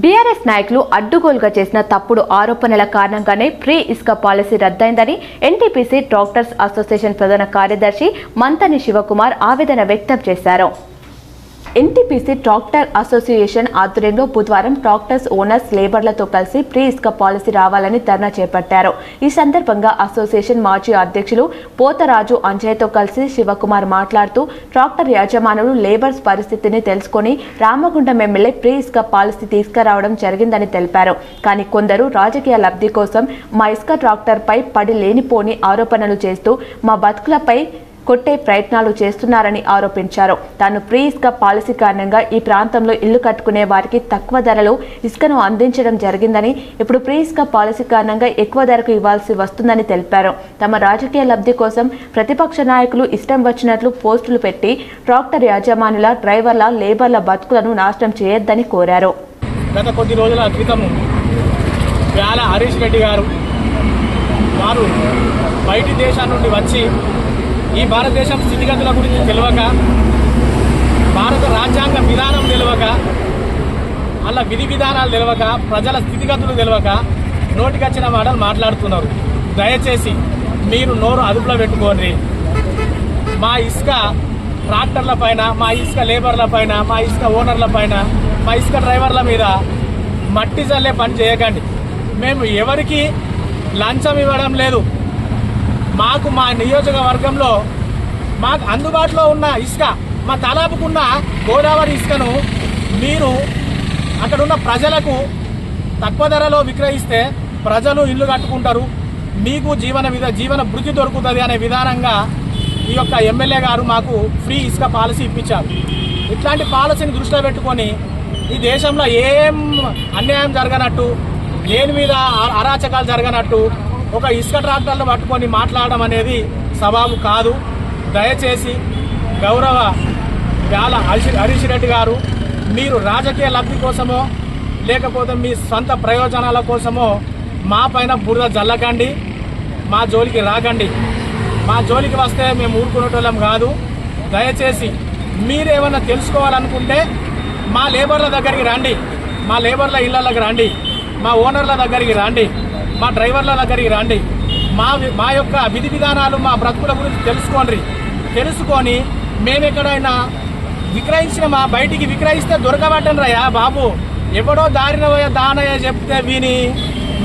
BRS నాయకులు అడ్డుగోలుగా చేసిన తప్పుడు ఆరోపణల కారణంగానే ఫ్రీ ఇసుక పాలసీ రద్దయిందని ఎన్టీపీసీ డాక్టర్స్ అసోసియేషన్ ప్రధాన కార్యదర్శి మంతని శివకుమార్ ఆవేదన వ్యక్తం చేశారు. ఎన్టీపీసీ ట్రాక్టర్ అసోసియేషన్ ఆధ్వర్యంలో బుధవారం ట్రాక్టర్స్ ఓనర్స్ లేబర్లతో కలిసి ప్రీ ఇసుక పాలసీ రావాలని ధర్నా చేపట్టారు. ఈ సందర్భంగా అసోసియేషన్ మాజీ అధ్యక్షులు పోతరాజు అంజయ్తో కలిసి శివకుమార్ మాట్లాడుతూ ట్రాక్టర్ యజమానులు లేబర్స్ పరిస్థితిని తెలుసుకొని రామగుండం ఎమ్మెల్యే ప్రీ ఇసుక పాలసీ తీసుకురావడం జరిగిందని తెలిపారు. కానీ కొందరు రాజకీయ లబ్ధి కోసం మా ఇసుక ట్రాక్టర్పై పడి లేనిపోని ఆరోపణలు చేస్తూ మా బతుకులపై కొట్టే ప్రయత్నాలు చేస్తున్నారని ఆరోపించారు. తాను ప్రీ ఇసుక పాలసీ కారణంగా ఈ ప్రాంతంలో ఇల్లు కట్టుకునే వారికి తక్కువ ధరలో ఇసుకను అందించడం జరిగిందని ఇప్పుడు ప్రీ ఇసుక పాలసీ కారణంగా ఎక్కువ ధరకు ఇవ్వాల్సి వస్తుందని తెలిపారు. తమ రాజకీయ లబ్ధి కోసం ప్రతిపక్ష నాయకులు ఇష్టం వచ్చినట్లు పోస్టులు పెట్టి ట్రాక్టర్ యాజమానుల డ్రైవర్ల లేబర్ల బతుకులను నాశనం చేయొద్దని కోరారు. గత కొద్ది రోజుల క్రితము వేల హరీష్ రెడ్డి గారు వారు బయటి దేశాల నుండి వచ్చి ఈ భారతదేశం స్థితిగతుల గురించి తెలియక భారత రాజ్యాంగ విధానం తెలియక అలా విధి విధానాలు తెలియక ప్రజల స్థితిగతులు తెలియక నోటికొచ్చిన మాటలు మాట్లాడుతున్నారు. దయచేసి మీరు నోరు అదుపులో పెట్టుకోండి. మా ఇసుక ట్రాక్టర్ల పైన మా ఇసుక లేబర్ల పైన మా ఇసుక ఓనర్ల పైన మా ఇసుక డ్రైవర్ల మీద మట్టి చల్లే పని చేయకండి. మేము ఎవరికి లంచం ఇవ్వడం లేదు. మాకు మా నియోజకవర్గంలో మాకు అందుబాటులో ఉన్న ఇసుక మా తలాపుకున్న గోదావరి ఇసుకను మీరు అక్కడున్న ప్రజలకు తక్కువ ధరలో విక్రయిస్తే ప్రజలు ఇల్లు కట్టుకుంటారు. మీకు జీవన విధ జీవన భృతి దొరుకుతుంది అనే విధానంగా ఈ యొక్క ఎమ్మెల్యే గారు మాకు ఫ్రీ ఇసుక పాలసీ ఇప్పించారు. ఇట్లాంటి పాలసీని దృష్టిలో పెట్టుకొని ఈ దేశంలో ఏం అన్యాయం జరగనట్టు దేని మీద అరాచకాలు జరగనట్టు ఒక ఇసుక ట్రాక్టర్లు పట్టుకొని మాట్లాడడం అనేది సవాబు కాదు. దయచేసి గౌరవ వేల హరీష్ హరీష్ రెడ్డి గారు మీరు రాజకీయ లబ్ధి కోసమో లేకపోతే మీ సొంత ప్రయోజనాల కోసమో మా పైన బురద జల్లకండి మా జోలికి రాకండి. మా జోలికి వస్తే మేము ఊరుకునేటోళ్ళం కాదు. దయచేసి మీరేమన్నా తెలుసుకోవాలనుకుంటే మా లేబర్ల దగ్గరికి రండి. మా లేబర్ల ఇళ్ళకి రండి. మా ఓనర్ల దగ్గరికి రండి. మా డ్రైవర్ల దగ్గరికి రండి. మా మా యొక్క విధి విధానాలు మా బ్రతుకుల గురించి తెలుసుకోండి. తెలుసుకొని మేము ఎక్కడైనా విక్రయించిన మా బయటికి విక్రయిస్తే దొరకబట్టండి రయ్యా బాబు. ఎవడో దారిన దానయ్య చెప్తే విని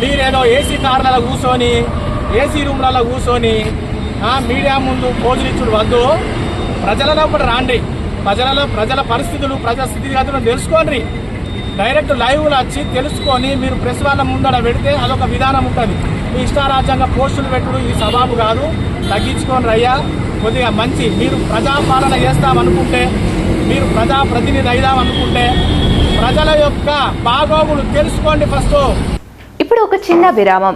మీరేదో ఏసీ కార్లలో కూర్చొని ఏసీ రూమ్లలో కూర్చొని ఆ, మీడియా ముందు పోజులు ఇచ్చుడు వద్దు. ప్రజలలో కూడా రాండి. ప్రజలలో ప్రజల పరిస్థితులు ప్రజల స్థితిగతులను తెలుసుకోండి. డైరెక్ట్ లైవ్లో వచ్చి తెలుసుకొని మీరు ప్రెస్ వాళ్ళ ముందర పెడితే అదొక విధానం ఉంటుంది. మీ ఇష్టారాజ్యంగా పోస్టులు పెట్టుడు ఇది సబాబు కాదు. తగ్గించుకోండి రయ్యా. కొద్దిగా మంచి మీరు ప్రజాపాలన చేస్తామనుకుంటే మీరు ప్రజాప్రతినిధి అయిదామనుకుంటే ప్రజల యొక్క బాగోగులు తెలుసుకోండి ఫస్ట్. ఇప్పుడు ఒక చిన్న విరామం.